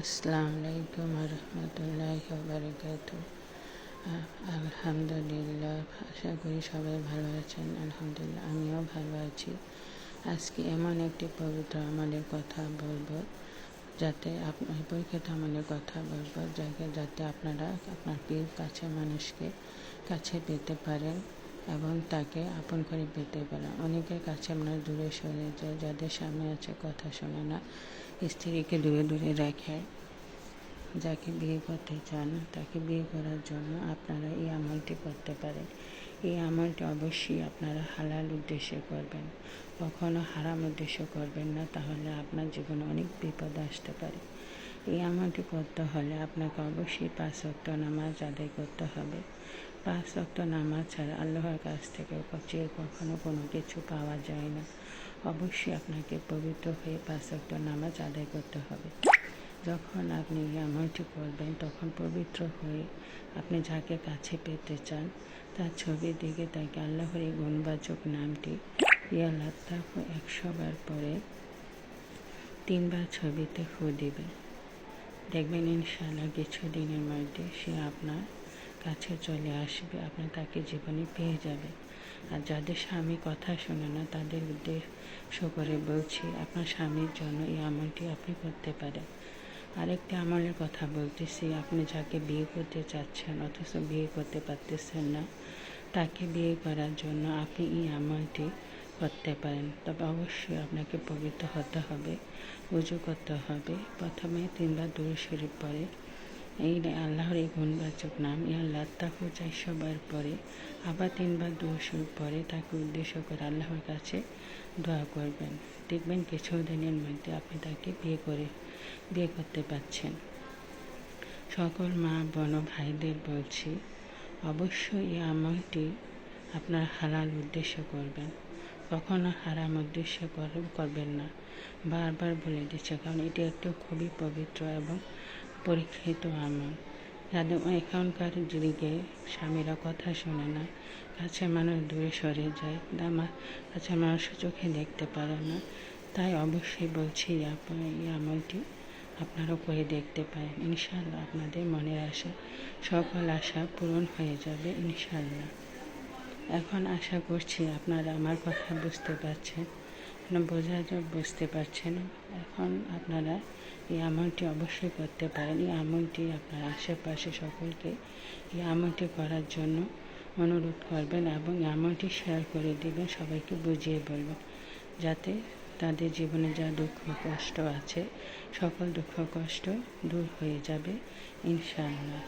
আসসালামু আলাইকুম রহমতুল্লাহ বারকাত আলহামদুলিল্লাহ, আশা করি সবাই ভালো আছেন। আলহামদুলিল্লাহ, আমিও ভালো আছি। আজকে এমন একটি পবিত্র আমলের কথা বলব, যাতে আপনার পরীক্ষিত আমলের কথা বলব, যাকে, যাতে আপনারা, আপনার প্রিয় কাছে মানুষকে কাছে পেতে পারেন। এবং তাকে আপন করে পেতে পারেন অনেকের কাছে আমরা দূরে সরে যায় যাদের সামনে আছে কথা শোনে না, স্ত্রীকে দূরে দূরে রাখে যাকে বিয়ে করতে চান, তাকে বিয়ে করার জন্য আপনারা এই আমলটি করতে পারেন। এই আমলটি অবশ্যই আপনারা হালাল উদ্দেশ্যে করবেন। কখনো হারাম উদ্দেশ্য করবেন না, তাহলে আপনার জীবনে অনেক বিপদ আসতে পারে। এই আমলটি করতে হলে আপনাকে অবশ্যই পাঁচ অক্ট নামাজ আদায় করতে হবে। পাঁচ অক্ট নামাজ ছাড়া আল্লাহর কাছ থেকে চির কখনো কোনো কিছু পাওয়া যায় না। অবশ্যই আপনাকে পবিত্র হয়ে পাঁচ অক্ট নামাজ আদায় করতে হবে। যখন আপনি আমলটি করবেন তখন পবিত্র হয়ে আপনি যাকে কাছে পেতে চান, তার ছবির দিকে তাকে আল্লাহর এই গুণবাচক নামটি ইয়া লাত্তাহ একশো বার পরে তিনবার ছবিতে ফু দিবেন। দেখবেন ইনশাআল্লাহ কিছুদিনের মধ্যে সে আপনার কাছে চলে আসবে, আপনি তাকে জীবনে পেয়ে যাবে। আর যাদের স্বামী কথা শোনে না, তাদের উদ্দেশ্য করে বলছি, আপনার স্বামীর জন্য এই আমলটি আপনি করতে পারেন। আরেকটি আমলের কথা বলতেছি, আপনি যাকে বিয়ে করতে চাচ্ছেন অথচ বিয়ে করতে পারতেছেন না, তাকে বিয়ে করার জন্য আপনি এই আমলটি করতে পারেন। তবে অবশ্যই আপনাকে পবিত্র হতে হবে উজু করতে হবে। প্রথমে তিনবার দূরে শরীফ পরে এই আল্লাহর এই গুণবাচক নাম ই আল্লাহ তাহু চারশো বার পরে, আবার তিনবার দোষর পরে তাকে উদ্দেশ্য করে আল্লাহর কাছে দোয়া করবেন। দেখবেন কিছু দিনের মধ্যে আপনি তাকে বিয়ে করে, বিয়ে করতে পারছেন। সকল মা, বন, ভাইদের বলছি, অবশ্যই এই আমলটি আপনার হালাল উদ্দেশ্য করবেন। কখনো হারাম উদ্দেশ্য করবেন না। বারবার বলে দিচ্ছে, কারণ এটি একটু খুবই পবিত্র এবং পরীক্ষিত আমল যাদের এখনকার যুগে স্বামীরা কথা শোনে না। কাছে মানুষ দূরে সরে যায়। দামা কাছে মানুষ চোখে দেখতে পারে না। তাই অবশ্যই বলছি এই আমলটি আপনারাও করে দেখতে পারেন। ইনশাল্লাহ আপনাদের মনের আশা সকল আশা পূরণ হয়ে যাবে ইনশাল্লাহ এখন আশা করছি আপনারা আমার কথা বুঝতে পারছেন। বোঝা বুঝতে পারছেন এখন আপনারা এই আমলটি অবশ্যই করতে পারেন। এই আমলটি আপনার আশেপাশে সকলকে এই আমলটি করার জন্য অনুরোধ করবেন এবং আমলটি শেয়ার করে দেবেন, সবাইকে বুঝিয়ে বলবেন। যাতে তাদের জীবনে যা দুঃখ কষ্ট আছে, সকল দুঃখ কষ্ট দূর হয়ে যাবে, ইনশাআল্লাহ।